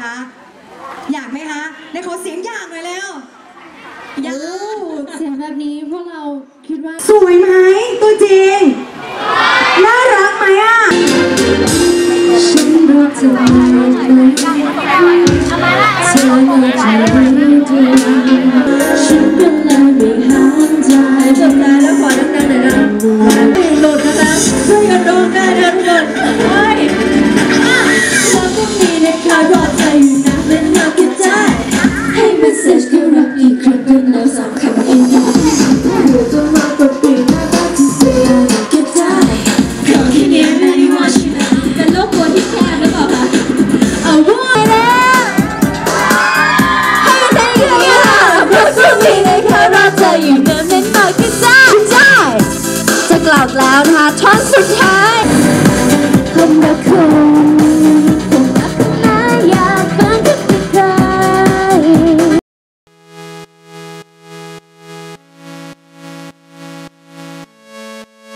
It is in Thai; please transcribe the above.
คะอยากไหมคะในขอเสียงอยากหน่อยเร็วอยากเสียงแบบนี้พวกเราคิดว่า สวยไหมตัวจริง น่ารักไหมอะฉันรักเธอไหมเธอไม่ใจดีดีฉันก็เลยไม่ห้ามใจจบแล้วแล้วขอดังๆหน่อยนะหลุดนะคะช่วยกันร้องได้นะทุกคน แล้วนะคะท่อนสุดท้าย